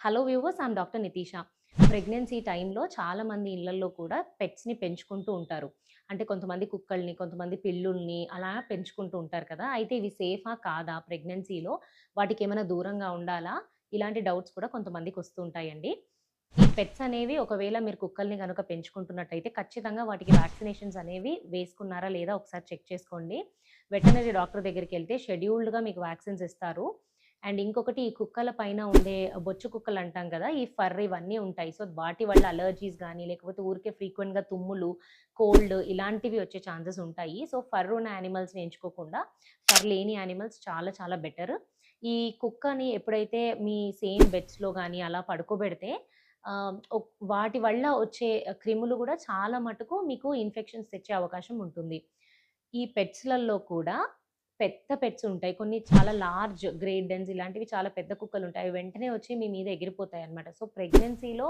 Hello viewers I'm doctor Nitisha. Pregnancy టైంలో చాలామంది ఇళ్ళలో కూడా పెట్స్ని పెంచుకుంటూ ఉంటారు. అంటే కొంతమంది కుక్కల్ని కొంతమంది పిల్లుల్ని అలా పెంచుకుంటూ ఉంటారు కదా. అయితే ఇవి సేఫా కాదా ప్రెగ్నెన్సీలో? వాటికి ఏమైనా దూరంగా ఉండాలా? ఇలాంటి డౌట్స్ కూడా కొంతమందికి వస్తూ ఉంటాయండి. ఈ పెట్స్ అనేవి ఒకవేళ మీరు కుక్కల్ని కనుక పెంచుకుంటున్నట్టయితే ఖచ్చితంగా వాటికి వ్యాక్సినేషన్స్ అనేవి వేసుకున్నారా లేదా ఒకసారి చెక్ చేసుకోండి. వెటనరీ డాక్టర్ దగ్గరికి వెళ్తే షెడ్యూల్డ్గా మీకు వ్యాక్సిన్స్ ఇస్తారు. అండ్ ఇంకొకటి ఈ కుక్కల పైన ఉండే బొచ్చు కుక్కలు అంటాం కదా ఈ ఫర్ ఇవన్నీ ఉంటాయి. సో వాటి వల్ల అలర్జీస్ కానీ లేకపోతే ఊరికే ఫ్రీక్వెంట్గా తుమ్ములు కోల్డ్ ఇలాంటివి వచ్చే ఛాన్సెస్ ఉంటాయి. సో ఫర్ ఉన్న యానిమల్స్ని ఎంచుకోకుండా ఫర్ లేని యానిమల్స్ చాలా చాలా బెటర్. ఈ కుక్కని ఎప్పుడైతే మీ సేమ్ బెడ్స్లో కానీ అలా పడుకోబెడితే వాటి వల్ల వచ్చే క్రిములు కూడా చాలా మటుకు మీకు ఇన్ఫెక్షన్స్ తెచ్చే అవకాశం ఉంటుంది. ఈ పెట్స్లలో కూడా పెద్ద పెట్స్ ఉంటాయి. కొన్ని చాలా లార్జ్ గ్రేట్ డెన్స్ ఇలాంటివి చాలా పెద్ద కుక్కలు ఉంటాయి వెంటనే వచ్చి మీ మీద ఎగిరిపోతాయి అనమాట సో ప్రెగ్నెన్సీలో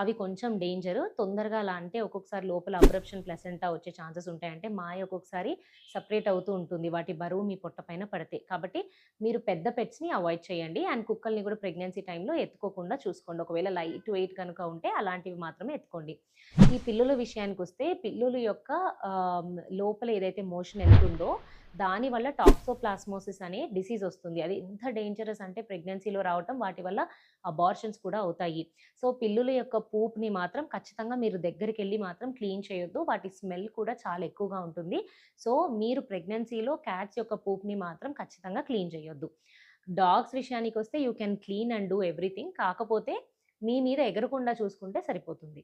అవి కొంచెం డేంజర్. తొందరగా అలా అంటే ఒక్కొక్కసారి లోపల అబ్రప్షన్ ప్లసెంటా వచ్చే ఛాన్సెస్ ఉంటాయి అంటే మాయ ఒక్కొక్కసారి సపరేట్ అవుతూ ఉంటుంది. వాటి బరువు మీ పొట్ట పైన పడితే. కాబట్టి మీరు పెద్ద పెట్స్ని అవాయిడ్ చేయండి. అండ్ కుక్కల్ని కూడా ప్రెగ్నెన్సీ టైంలో ఎత్తుకోకుండా చూసుకోండి. ఒకవేళ లైట్ వెయిట్ కనుక ఉంటే అలాంటివి మాత్రమే ఎత్తుకోండి. ఈ పిల్లుల విషయానికి వస్తే పిల్లుల యొక్క లోపల ఏదైతే మోషన్ వెళ్తుందో దాని వల్ల టాక్సోప్లాస్మోసిస్ అనే డిసీజ్ వస్తుంది. అది ఎంత డేంజరస్ అంటే ప్రెగ్నెన్సీలో రావటం వాటి వల్ల అబార్షన్స్ కూడా అవుతాయి. సో పిల్లుల యొక్క పూప్ని మాత్రం ఖచ్చితంగా మీరు దగ్గరికి వెళ్ళి మాత్రం క్లీన్ చేయొద్దు. వాటి స్మెల్ కూడా చాలా ఎక్కువగా ఉంటుంది. సో మీరు ప్రెగ్నెన్సీలో క్యాట్స్ యొక్క పూప్ని మాత్రం ఖచ్చితంగా క్లీన్ చేయొద్దు. డాగ్స్ విషయానికి వస్తే you can clean and do everything. కాకపోతే మీ మీద ఎగరకుండా చూసుకుంటే సరిపోతుంది.